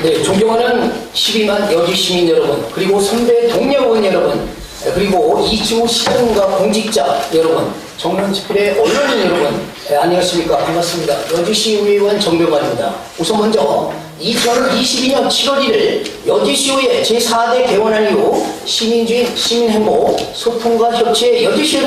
네, 존경하는 12만 여주 시민 여러분, 그리고 선배 동료 의원 여러분, 그리고 이주 시장과 공직자 여러분, 정론 집필의 언론인 여러분, 네, 안녕하십니까. 반갑습니다. 여주시 의원 정병관입니다. 우선 먼저 2022년 7월 1일 여주시의회 제4대 개원한 이후 시민주의, 시민행복, 소통과 협치의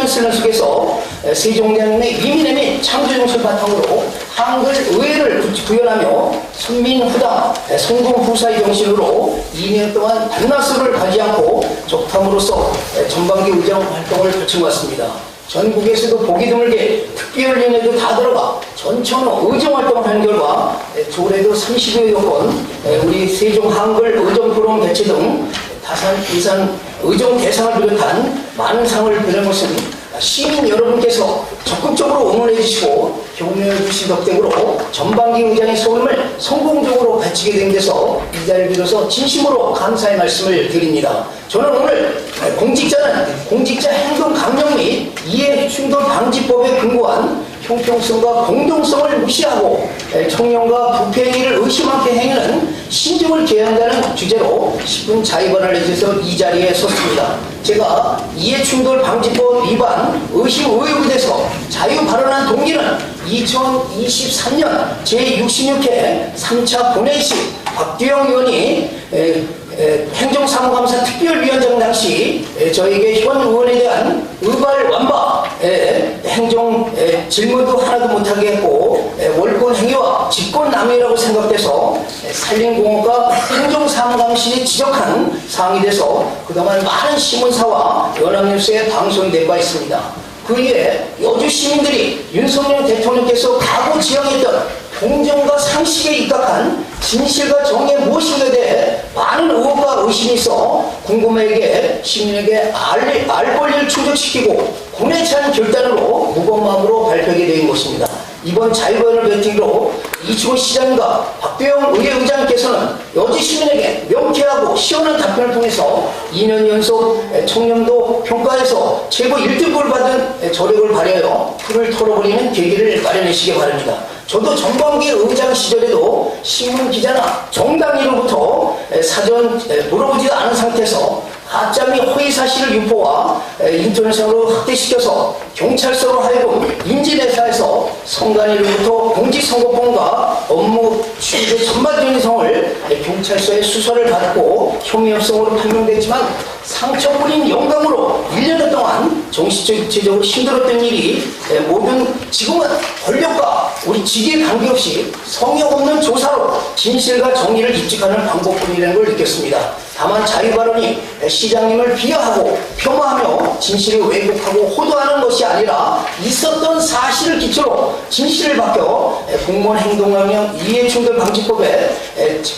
쓰는 속에서 세종대왕의 위민의 민 창조정신 바탕으로 한글 의회를 구현하며 선민후다, 성공후사의 정신으로 2년 동안 반나스를 가지 않고 적탐으로서 전반기 의정 활동을 펼친 것 같습니다. 전국에서도 보기 드물게 특별위원회도 다 들어가. 전천후 의정 활동을 한 결과 조례도 30여 건, 우리 세종 한글 의정 프로그램 개최 등 다산, 이산 의정 대상을 비롯한 많은 상을 받은 것은 시민 여러분께서 적극적으로 응원해 주시고 격려해 주신 덕택으로 전반기 의장의 소임을 성공적으로 바치게 된 데서 이 자리를 빌어서 진심으로 감사의 말씀을 드립니다. 저는 오늘 공직자는 공직자 행동 강령 및 이해 충돌 방지법에 근거한 형평성과 공정성을 무시하고 청년과 부패행위를 의심하게 행위는 신중을 기한다는 주제로 10분 자의반을 내주셔서 이 자리에 섰습니다. 제가 이해충돌 방지법 위반 의심 의혹에 대해서 자유 발언한 동기는 2023년 제66회 3차 본회의식 박두영 의원이 에, 에, 행정사무감사 특별위원장 당시 에, 저에게 현 의원에 대한 의발 완바 에, 행정 에, 질문도 하나도 못하게 했고 에, 월권 행위와 직권남용이라고 생각돼서 에, 산림공원과 행정사무감실이 지적한 사항이 돼서 그동안 많은 신문사와 연합뉴스에 방송된 바 있습니다. 그 이에 여주 시민들이 윤석열 대통령께서 과거 지향했던 공정과 상식에 입각한 진실과 정의 무엇인가에 대해 많은 의혹과 의심이 있어 궁금하게 시민에게 알, 알 권리를 충족시키고 군에 찬 결단으로 무거운 마음으로 발표하게 된 것입니다. 이번 자유관을 배팅으로 이충호 시장과 박대영 의회의장께서는 여주 시민에게 명쾌하고 시원한 답변을 통해서 2년 연속 청년도 평가에서 최고 1등급을 받은 저력을 발휘하여 풀을 털어버리는 계기를 마련하시기 바랍니다. 저도 전반기 의장 시절에도 신문 기자나 정당위로부터 사전 물어보지도 않은 상태에서 가짜 및 허위 사실을 유포와 인터넷으로 확대시켜서 경찰서로 하여금 인지대사에서 선관위로부터 공직선거법과 업무 취재 전반전성을 경찰서에 수사를 받고 혐의 없성으로 판명됐지만 상처뿐인 영감으로 1년 동안 정신적으로 힘들었던 일이 모든 지금은 권력과 우리 직에 관계없이 성역 없는 조사로 진실과 정의를 입증하는 방법뿐이라는 걸 느꼈습니다. 다만 자유발언이 시장님을 비하하고 폄하하며 진실을 왜곡하고 호도하는 것이 아니라 있었던 사실을 기초로 진실을 바뀌어 공무원 행동하며 이해충돌 방지법에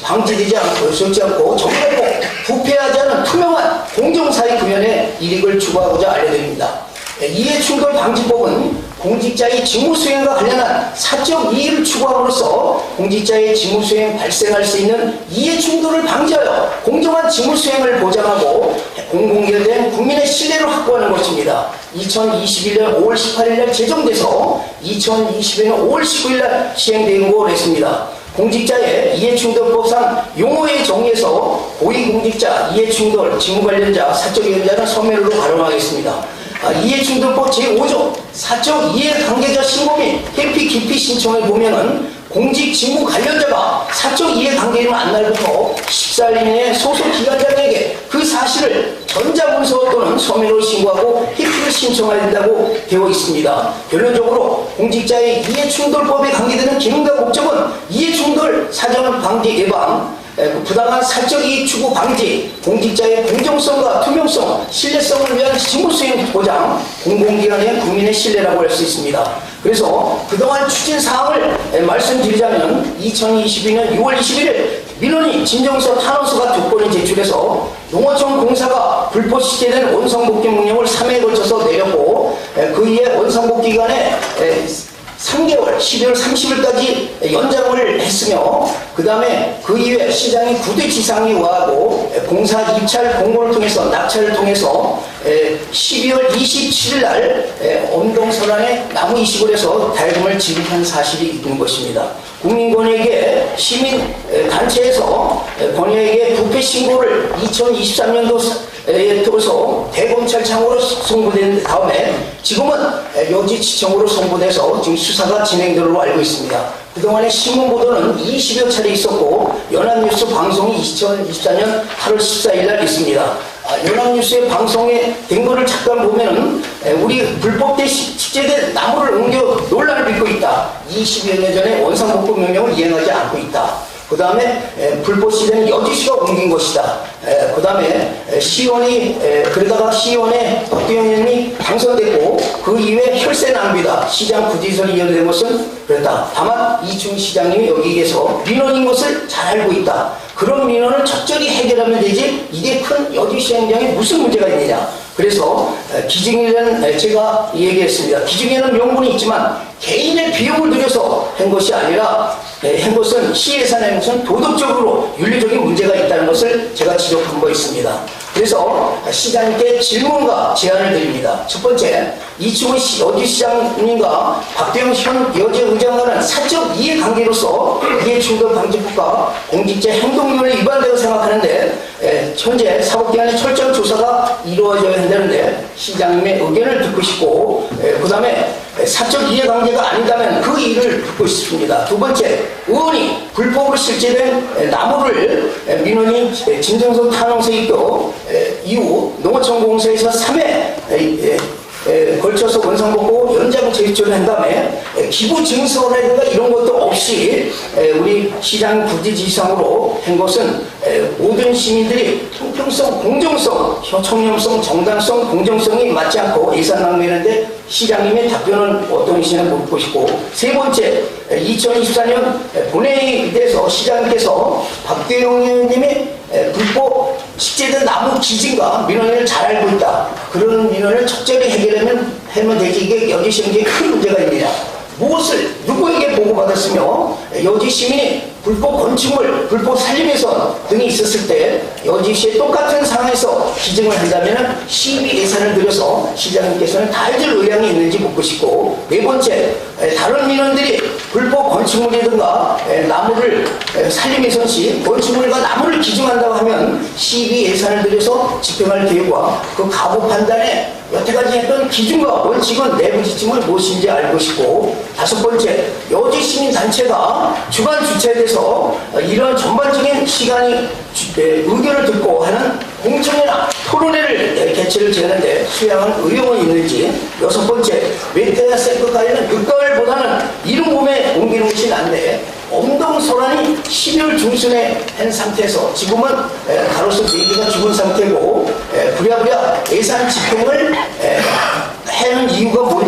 방지되지 않고 적지 않고 정의롭고 부패하지 않은 투명한 공정사회 구현에 이익을 추구하고자 알려드립니다. 이해충돌 방지법은 공직자의 직무수행과 관련한 사적 이의를 추구함으로써 공직자의 직무수행 발생할 수 있는 이해 충돌을 방지하여 공정한 직무수행을 보장하고 공공기관된 국민의 신뢰를 확보하는 것입니다. 2021년 5월 18일 날 제정돼서 2022년 5월 19일 날 시행된 거로 했습니다. 공직자의 이해충돌법상 용어의 정의에서 고위공직자, 이해충돌, 직무관련자, 사적위원자는 서면으로 발언하겠습니다. 아, 이해충돌법 제5조 사적 이해 관계자 신고 및 회피 기피 신청을 보면은 공직 직무 관련자가 사적 이해 관계인 안날부터 14일 이내에 소속 기관장에게 그 사실을 전자문서 또는 서면으로 신고하고 회피를 신청해야 된다고 되어 있습니다. 결론적으로 공직자의 이해충돌법에 관계되는 기능과 목적은 이해충돌 사전 방지 예방 그 부당한 사적 이익 추구 방지, 공직자의 공정성과 투명성, 신뢰성을 위한 직무수행 보장, 공공기관의 국민의 신뢰라고 할 수 있습니다. 그래서 그동안 추진 사항을 말씀드리자면 2022년 6월 21일 민원이 진정서 탄원서가 두 건을 제출해서 농어촌 공사가 불포시키된 원성복귀 명령을 3회에 걸쳐서 내렸고 그 이에 원성복귀 기간에 3개월 12월 30일까지 연장을 했으며 그 다음에 그 이후에 시장이 구대지상이 와하고 공사 입찰 공고를 통해서 낙찰을 통해서 12월 27일 날 엄동설안에 나무 이식을 해서 달금을 지급한 사실이 있는 것입니다. 국민권익의 시민 에, 단체에서 에, 권익의 부패 신고를 2023년도에 통해서 대검찰청으로 송부된 다음에 지금은 에, 여지지청으로 송부돼서 지금 수사가 진행되로 알고 있습니다. 그동안에 신문 보도는 20여 차례 있었고 연합뉴스 방송이 2024년 8월 14일 날 있습니다. 아, 연합뉴스의 방송에 된 거를 잠깐 보면은 에, 우리 불법대 시- 식재된 나무를 옮겨 논란을 빚고 있다. 20여 년 전에 원상복구 명령을 이행하지 않고 있다. 그 다음에 불법시대는 여주시가 옮긴 것이다. 그 다음에 시의원이 에, 그러다가 시의원에 박대영 의원이 당선됐고 그 이후에 혈세 낭비다. 시장 부지설이 이어된 것은 그렇다. 다만 이충 시장님이 여기에서 민원인 것을 잘 알고 있다. 그런 민원을 적절히 해결하면 되지 이게 큰 여주시 행정에 무슨 문제가 있느냐. 그래서 에, 제가 얘기했습니다. 기증에는 명분이 있지만 개인의 비용을 들여서 한 것이 아니라 에, 한 것은 시 예산에 것은 도덕적으로 윤리적인 문제가 있다는 것을 제가 지적한 거 있습니다. 그래서 시장님께 질문과 제안을 드립니다. 첫 번째, 이충훈 시- 여주시장님과 박대영 현 여제 의장과는 사적 이해관계로서 이해충돌 방지법과 공직자 행동률에 위반되고 생각하는데 에, 현재 사법기관의 철저한 조사가 이루어져야 한다는데 시장님의 의견을 듣고 싶고 그 다음에 사적 이해관계가 아니다면 그 일을 듣고 싶습니다. 두 번째, 의원이 불법으로 실제된 에, 나무를 에, 민원인 에, 진정성 탄원서입도 이후 농어촌 공사에서 3회 걸쳐서 원상복구 연장 제출을 한 다음에 에, 기부 증서라든가 이런 것도 없이 에, 우리 시장 부지지상으로 한 것은 에, 모든 시민들이 통평성, 공정성, 청렴성, 정당성, 공정성이 맞지 않고 예산 낭비하는데 시장님의 답변은 어떤지는 묻고 싶고 세 번째 2024년 본회의에서 시장님께서 박대영 의원님이 에, 불법 식재된 나무 기증과 민원을 잘 알고 있다. 그런 민원을 적절히 해결하면 하면 되지 이게 여지 시민에게 큰 문제가 있느냐. 무엇을 누구에게 보고받았으며 여지 시민이 불법 건축물, 불법 살림에서 등이 있었을 때 여지시에 똑같은 상황에서 기증을 한다면 시비 예산을 들여서 시장님께서는 다 해줄 의향이 있는지 묻고 싶고 네 번째 에, 다른 민원들이 불법 건축물이든가? 에, 나무를 에, 살림에선 시 건축물과 나무를 기증한다고 하면 시비 예산을 들여서 집행할 계획과 그 가부 판단에 여태까지 했던 기준과 원칙은 내부 지침을 무엇인지 알고 싶고 다섯 번째 여지 시민 단체가 주관 주체에 대해서 어, 이런 전반적인 시간이 의견을 듣고 하는 공청회나 토론회를 에, 개최를 제하는데 수양한 의용은 있는지 여섯 번째 웨테나 세크가에는 육가을보다는 이름 몸에 옮기는 것이 난데 엄동소란이 12월 중순에 한 상태에서 지금은 에, 가로수 4개가 죽은 상태고 에, 부랴부랴 예산 집행을 에, 해는 이유가 하자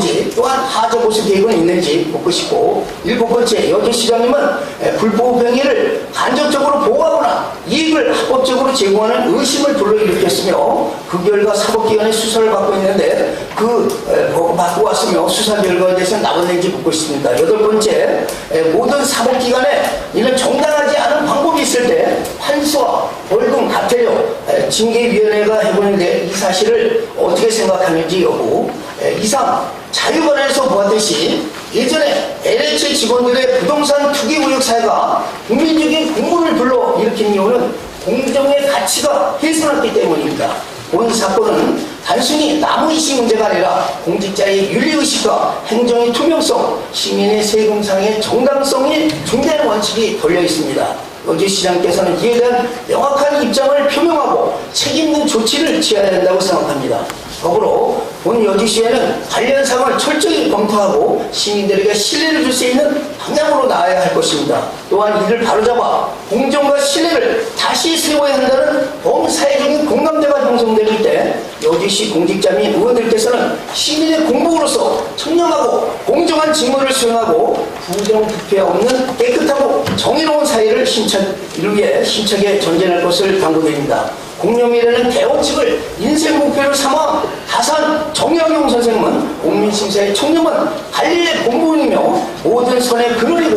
보수 계획은 있는지 묻고 싶고 일곱 번째 여주시장님은 에, 불법 행위를 간접적으로 보호하거나 이익을 합법적으로 제공하는 의심을 불러일으켰으며 그 결과 사법기관의 수사를 받고 있는데 그 에, 보고 받고 왔으며 수사 결과에 대해서 나왔는지 묻고 싶습니다. 여덟 번째 에, 모든 사법기관에 이런 정당하지 않은 방법이 있을 때 판수와 벌금, 과태료, 에, 징계위원회가 해보는데 이 사실을 어떻게 생각하는지 여부 에, 이상 자유관에서 보았듯이 예전에 LH 직원들의 부동산 투기 우역 사회가 국민적인 공분을 불러 일으킨 이유는 공정의 가치가 훼손했기 때문입니다. 본 사건은 단순히 나무 이식 문제가 아니라 공직자의 윤리의식과 행정의 투명성, 시민의 세금상의 정당성이 중대한 원칙이 걸려 있습니다. 여주 시장께서는 이에 대한 명확한 입장을 표명하고 책임있는 조치를 취해야 한다고 생각합니다. 더불어 본 여주시에는 관련 사항을 철저히 검토하고 시민들에게 신뢰를 줄 수 있는 방향으로 나아야 할 것입니다. 또한 이를 바로잡아 공정과 신뢰를 다시 세워야 한다는 범사회적인 공감대가 형성될 때 여주시 공직자 및 의원들께서는 시민의 공복으로서 청렴하고 공정한 직무를 수행하고 부정부패 없는 깨끗하고 정의로운 사회를 신착, 이루기에 힘차게 전진할 것을 당부드립니다. 공념이라는 대원칙을 인생 목표로 삼아 다산 정약용 선생님은 국민심사의 청렴은 관리의 본분이며 모든 선의 우리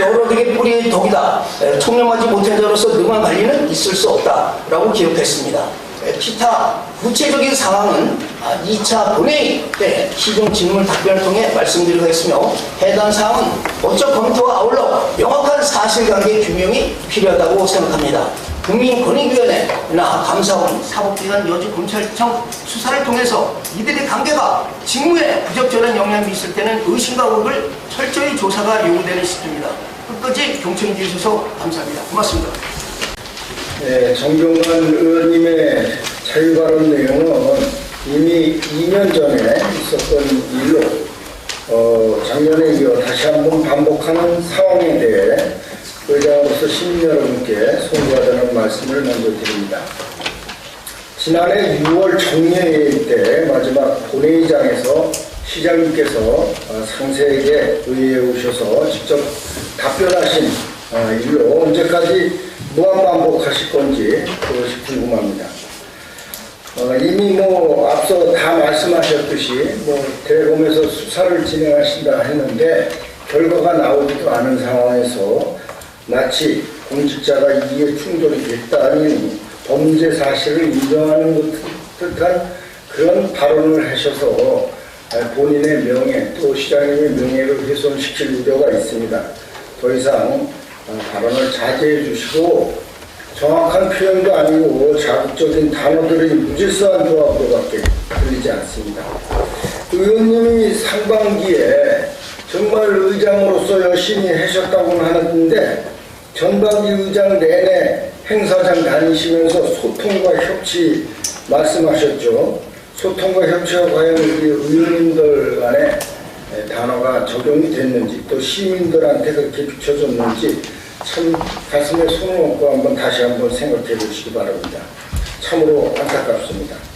여러에게 뿌리의 덕이다. 에, 청렴하지 못한 자로서 능한 관리는 있을 수 없다 라고 기록했습니다. 기타 구체적인 상황은 2차 본회의 때 시중 질문 답변을 통해 말씀드리겠으며 해당 사항은 법적 검토와 아울러 명확한 사실관계 규명이 필요하다고 생각합니다. 국민권익위원회나 감사원, 사법기관, 여주 검찰청 수사를 통해서 이들의 관계가 직무에 부적절한 영향이 있을 때는 의심과 의혹을 철저히 조사가 요구되는 시점입니다. 끝까지 경청해 주셔서 감사합니다. 고맙습니다. 네, 정경관 의원님의 자유 발언 내용은 이미 2년 전에 있었던 일로 어, 작년에 이어 다시 한번 반복하는 상황에 대해 의장으로서 시민 여러분께 송구하다는 말씀을 먼저 드립니다. 지난해 6월 정례회 때 마지막 본회의장에서 시장님께서 어, 상세에게 의회에 오셔서 직접 답변하신 어, 일로 언제까지 무한반복하실 건지 그것이 궁금합니다. 어, 이미 뭐 앞서 다 말씀하셨듯이 뭐 대검에서 수사를 진행하신다 했는데 결과가 나오지도 않은 상황에서 마치 공직자가 이에 충돌이 됐다니 범죄 사실을 인정하는 것 듯한 그런 발언을 하셔서 본인의 명예 또 시장님의 명예를 훼손시킬 우려가 있습니다. 더 이상 어, 발언을 자제해 주시고 정확한 표현도 아니고 자극적인 단어들이 무질서한 조합으로밖에 들리지 않습니다. 의원님이 상반기에 정말 의장으로서 열심히 하셨다고는 하는데 전반기 의장 내내 행사장 다니시면서 소통과 협치 말씀하셨죠. 소통과 협치가 과연 우리 의원님들 간에 단어가 적용이 됐는지 또 시민들한테 그렇게 비춰졌는지 참 가슴에 손을 얹고 한번 다시 한번 생각해 보시기 바랍니다. 참으로 안타깝습니다.